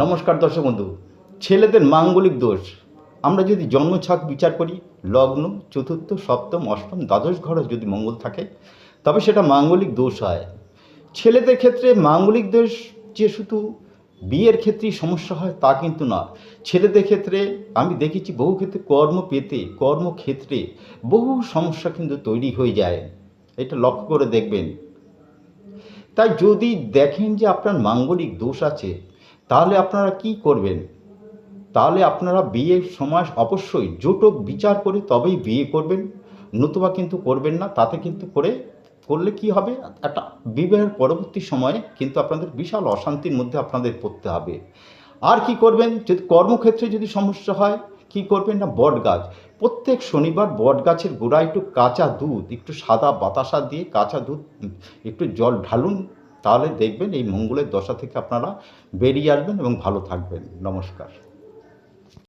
নমস্কার দর্শক বন্ধু, ছেলেদের মাঙ্গলিক দোষ। আমরা যদি জন্মছক বিচার করি, লগ্ন, চতুর্থ, সপ্তম, অষ্টম, দ্বাদশ ঘরে যদি মঙ্গল থাকে, তবে সেটা মাঙ্গলিক দোষ হয়। ছেলেদের ক্ষেত্রে মাঙ্গলিক দোষ যে শুধু বিয়ের ক্ষেত্রেই সমস্যা হয় তা কিন্তু না ছেলেদের ক্ষেত্রে আমি দেখেছি বহু ক্ষেত্রে কর্ম পেতে, কর্মক্ষেত্রে বহু সমস্যা কিন্তু তৈরি হয়ে যায়। এটা লক্ষ্য করে দেখবেন। তাই যদি দেখেন যে আপনার মাঙ্গলিক দোষ আছে, তাহলে আপনারা কি করবেন? তাহলে আপনারা বিয়ের সময় অবশ্যই জোটক বিচার করে তবেই বিয়ে করবেন। নতুবা কিন্তু করবেন না, তাতে কিন্তু করে, করলে কি হবে? একটা বিবাহের পরবর্তী সময়ে কিন্তু আপনাদের বিশাল অশান্তির মধ্যে আপনাদের পড়তে হবে। আর কি করবেন? যদি কর্মক্ষেত্রে যদি সমস্যা হয় কি করবেন না? বট গাছ। প্রত্যেক শনিবার বট গাছের গোড়ায় একটু কাঁচা দুধ, একটু সাদা বাতাসা দিয়ে কাঁচা দুধ, একটু জল ঢালুন, তাহলে দেখবেন এই মঙ্গলের দশা থেকে আপনারা বেরিয়ে আসবেন এবং ভালো থাকবেন। নমস্কার।